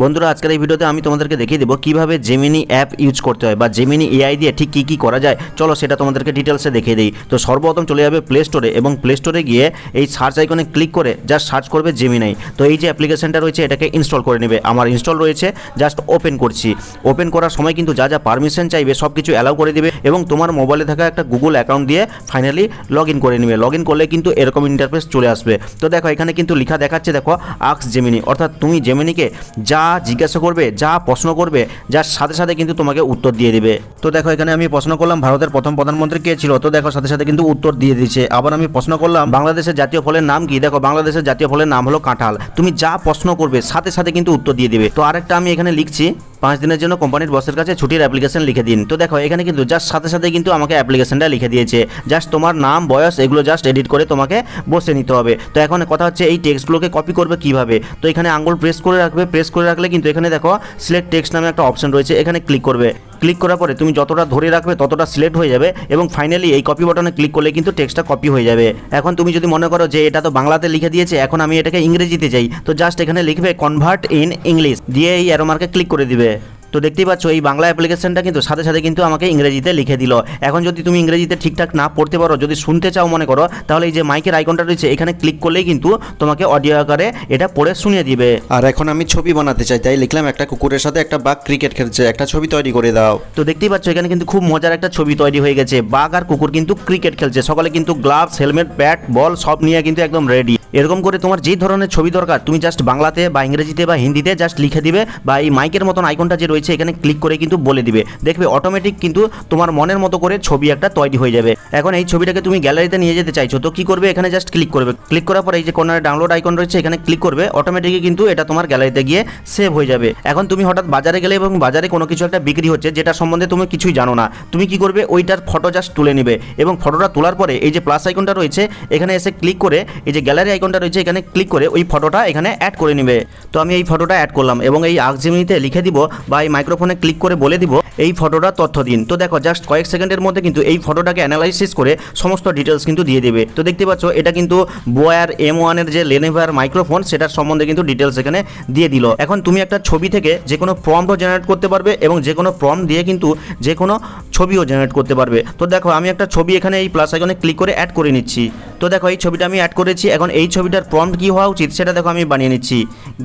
বন্ধুরা, আজকের এই ভিডিওতে আমি তোমাদেরকে দেখিয়ে দেবো কীভাবে জেমিনি অ্যাপ ইউজ করতে হয় বা জেমিনি এআই দিয়ে ঠিক কী কী করা যায়। চলো সেটা তোমাদেরকে ডিটেলসে দেখিয়ে দিই। তো সর্বপ্রথম চলে যাবে প্লে স্টোরে এবং প্লে স্টোরে গিয়ে এই সার্চ আইকনে ক্লিক করে জাস্ট সার্চ করবে জেমিনাই তো এই যে অ্যাপ্লিকেশনটা রয়েছে, এটাকে ইনস্টল করে নেবে। আমার ইনস্টল রয়েছে জাস্ট ওপেন করছি। ওপেন করার সময় কিন্তু যা যা পারমিশন চাইবে সব কিছু অ্যালাউ করে দিবে এবং তোমার মোবাইলে থাকা একটা গুগল অ্যাকাউন্ট দিয়ে ফাইনালি লগ ইন করে নেবে। লগ ইন করলে কিন্তু এরকম ইন্টারফেস চলে আসবে। তো দেখো, এখানে কিন্তু লেখা দেখাচ্ছে, দেখো আক্স জেমিনি অর্থাৎ তুমি জেমিনিকে যা জিজ্ঞাসা করবে, যা প্রশ্ন করবে, যার সাথে সাথে কিন্তু তোমাকে উত্তর দিয়ে দেবে। তো দেখো, এখানে আমি প্রশ্ন করলাম, ভারতের প্রথম প্রধানমন্ত্রী কে ছিল? তো দেখো, সাথে সাথে কিন্তু উত্তর দিয়ে দিচ্ছে আবার আমি প্রশ্ন করলাম, বাংলাদেশের জাতীয় ফলের নাম কি? দেখো, বাংলাদেশের জাতীয় ফলের নাম হলো কাঁঠাল। তুমি যা প্রশ্ন করবে, সাথে সাথে কিন্তু উত্তর দিয়ে দিবে। তো আরেকটা আমি এখানে লিখছি। পাঁচ দিনের জন্য কোম্পানির বসের কাছে ছুটির অ্যাপ্লিকেশন লিখে দিন। তো দেখো, এখানে কিন্তু জাস্ট সাথে সাথে কিন্তু আমাকে অ্যাপ্লিকেশনটা লিখে দিয়েছে। জাস্ট তোমার নাম, বয়স, এগুলো জাস্ট এডিট করে তোমাকে বসে নিতে হবে। তো এখন কথা হচ্ছে, এই টেক্সটগুলোকে কপি করবে কীভাবে? তো এখানে আঙুল প্রেস করে রাখবে। প্রেস করে রাখলে কিন্তু এখানে দেখো সিলেক্ট টেক্সট নামে একটা অপশন রয়েছে। এখানে ক্লিক করবে। ক্লিক করার পরে তুমি যতটা ধরে রাখবে ততটা সিলেক্ট হয়ে যাবে এবং ফাইনালি এই কপি বাটনে ক্লিক করলে কিন্তু টেক্সটটা কপি হয়ে যাবে। এখন তুমি যদি মনে করো যে এটা তো বাংলাতে লিখে দিয়েছে, এখন আমি এটাকে ইংরেজিতে চাই, তো জাস্ট এখানে লিখবে কনভার্ট ইন ইংলিশ দিয়ে এই অ্যারোমার্কে ক্লিক করে দিবে। তো দেখতেই পাচ্ছ এই বাংলা অ্যাপ্লিকেশনটা কিন্তু সাথে সাথে কিন্তু আমাকে ইংরেজিতে লিখে দিল। এখন যদি তুমি ইংরেজিতে ঠিকঠাক না পড়তে পারো যদি শুনতে চাও মনে করো তাহলে এই যে মাইকের আইকনটা রয়েছে এখানে ক্লিক করলেই কিন্তু তোমাকে অডিও আকারে এটা পড়ে শুনিয়ে দিবে। আর এখন আমি ছবি বানাতে চাই তাই লিখলাম একটা কুকুরের সাথে একটা বাঘ ক্রিকেট খেলছে একটা ছবি তৈরি করে দাও। তো দেখতেই পাচ্ছ এখানে কিন্তু খুব মজার একটা ছবি তৈরি হয়ে গেছে। বাঘ আর কুকুর কিন্তু ক্রিকেট খেলছে সকালে কিন্তু গ্লাভস হেলমেট ব্যাট বল সব নিয়ে কিন্তু একদম রেডি এরকম করে তোমার যে ধরনের ছবি দরকার তুমি জাস্ট বাংলাতে বা ইংরেজিতে বা হিন্দিতে জাস্ট লিখে দিবে বা এই মাইকের মতন আইকনটা যে রয়েছে এখানে ক্লিক করে কিন্তু বলে দিবে। দেখবে অটোমেটিক কিন্তু তোমার মনের মতো করে ছবি একটা তৈরি হয়ে যাবে। এখন এই ছবিটাকে তুমি গ্যালারিতে নিয়ে যেতে চাইছো, তো কি করবে? এখানে জাস্ট ক্লিক করবে। ক্লিক করার পরে এই যে কর্নারে ডাউনলোড আইকন রয়েছে, এখানে ক্লিক করবে অটোমেটিকই কিন্তু এটা তোমার গ্যালারিতে গিয়ে সেভ হয়ে যাবে। এখন তুমি হঠাৎ বাজারে গেলে এবং বাজারে কোনো কিছু একটা বিক্রি হচ্ছে যেটা সম্বন্ধে তুমি কিছুই জানো না। তুমি কি করবে? ওইটার ফটো জাস্ট তুলে নেবে এবং ফটোটা তোলার পরে এই যে প্লাস আইকনটা রয়েছে, এখানে এসে ক্লিক করে এই যে গ্যালারি আইকনটা রয়েছে, এখানে ক্লিক করে ওই ফটোটা এখানে অ্যাড করে নেবে। তো আমি এই ফটোটা অ্যাড করলাম এবং এই আকজিমিনিতে লিখে দিব বা এই মাইক্রোফোনে ক্লিক করে বলে দিব, এই ফটোটা তথ্য দিন। তো দেখো জাস্ট কয়েক সেকেন্ডের মধ্যে কিন্তু এই ফটোটাকে অ্যানালাইসিস করে সমস্ত ডিটেলস কিন্তু দিয়ে দেবে। তো দেখতে পাচ্ছ, এটা কিন্তু বোয়ার এম ওয়ানের যে লেনেভার মাইক্রোফোন সেটার সম্বন্ধে কিন্তু ডিটেলস এখানে দিয়ে দিল। এখন তুমি একটা ছবি থেকে যে কোনো প্রম্পটও জেনারেট করতে পারবে এবং যে কোনো প্রম দিয়ে কিন্তু যে কোনো ছবিও জেনারেট করতে পারবে। তো দেখো, আমি একটা ছবি এখানে এই প্লাস আইকনে ক্লিক করে অ্যাড করে নিচ্ছি। তো দেখো, এই ছবিটা আমি অ্যাড করেছি। এখন এই ছবিটার প্রম্পট কী হওয়া উচিত, সেটা দেখো, আমি বানিয়ে নিচ্ছি।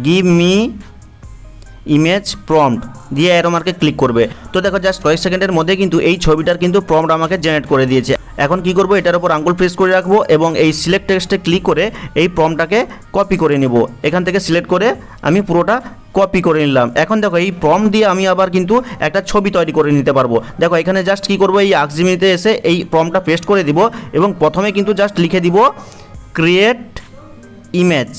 গিভ মি ইমেজ প্রম্পট দিয়ে এরো মার্কে ক্লিক করবে। তো দেখো জাস্ট কয়েক সেকেন্ডের মধ্যে কিন্তু এই ছবিটার কিন্তু প্রম্পট আমাকে জেনারেট করে দিয়েছে। এখন কি করব? এটার উপর আঙ্গুল প্রেস করে রাখব এবং এই সিলেক্ট টেক্সটে ক্লিক করে এই প্রমটাকে কপি করে নিব। এখান থেকে সিলেক্ট করে আমি পুরোটা কপি করে নিলাম। এখন দেখো এই প্রম দিয়ে আমি আবার কিন্তু একটা ছবি তৈরি করে নিতে পারব। দেখো এখানে জাস্ট কি করব? এই আকজিমিতে এসে এই প্রমটা পেস্ট করে দিব এবং প্রথমে কিন্তু জাস্ট লিখে দিব ক্রিয়েট ইমেজ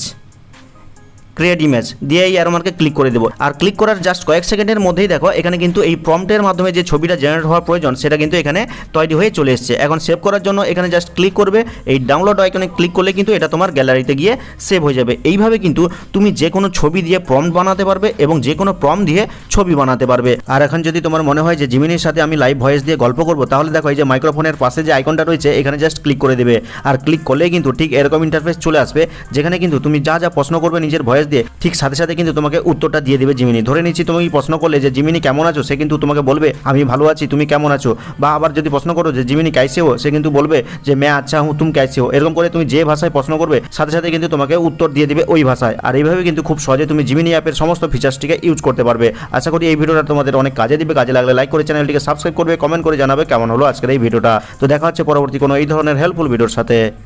ক্রিয়েট ইমেজ দিয়ে এই অ্যারো মার্কে ক্লিক করে দেবো। আর ক্লিক করার জাস্ট কয়েক সেকেন্ডের মধ্যেই দেখো, এখানে কিন্তু এই প্রম্পটের মাধ্যমে যে ছবিটা জেনারেট হওয়ার প্রয়োজন, সেটা কিন্তু এখানে তৈরি হয়ে চলে এসেছে। এখন সেভ করার জন্য এখানে জাস্ট ক্লিক করবে। এই ডাউনলোড আইকনে ক্লিক করলে কিন্তু এটা তোমার গ্যালারিতে গিয়ে সেভ হয়ে যাবে। এইভাবে কিন্তু তুমি যে কোনো ছবি দিয়ে প্রম্পট বানাতে পারবে এবং যে কোনো প্রম দিয়ে ছবি বানাতে পারবে। আর এখন যদি তোমার মনে হয় যে জিমিনির সাথে আমি লাইভ ভয়েস দিয়ে গল্প করব, তাহলে দেখো এই যে মাইক্রোফোনের পাশে যে আইকনটা রয়েছে, এখানে জাস্ট ক্লিক করে দেবে। আর ক্লিক করলেই কিন্তু ঠিক এরকম ইন্টারফেস চলে আসবে, যেখানে কিন্তু তুমি যা যা প্রশ্ন করবে, নিজের ভয়েস দিয়ে ঠিক সাথে সাথে কিন্তু তোমাকে উত্তরটা দিয়ে দেবে জিমিনি। ধরে নিচ্ছি তুমি প্রশ্ন করলে যে, জিমিনি কেমন আছো? সে কিন্তু তোমাকে বলবে, আমি ভালো আছি, তুমি কেমন আছো? বা আবার যদি প্রশ্ন করো যে, জিমিনি কাইসে হো সে কিন্তু বলবে যে ম্যা আচ্ছা হুঁ, তুমি কাইসে হো এরকম করে তুমি যে ভাষায় প্রশ্ন করবে, সাথে সাথে কিন্তু তোমাকে উত্তর দিয়ে দেবে ওই ভাষায়। আর এইভাবে কিন্তু খুব সহজে তুমি জিমিনি অ্যাপের সমস্ত ফিচার্সটিকে ইউজ করতে পারবে। আশা করি এই ভিডিওটা তোমাদের অনেক কাজে দিবে। কাজে লাগলে লাইক করে চ্যানেলটিকে সাবস্ক্রাইব করবে কমেন্ট করে জানাবে কেমন হলো আজকের এই ভিডিওটা। তো দেখা হচ্ছে পরবর্তী কোনো এই ধরনের হেল্পফুল ভিডিওর সাথে।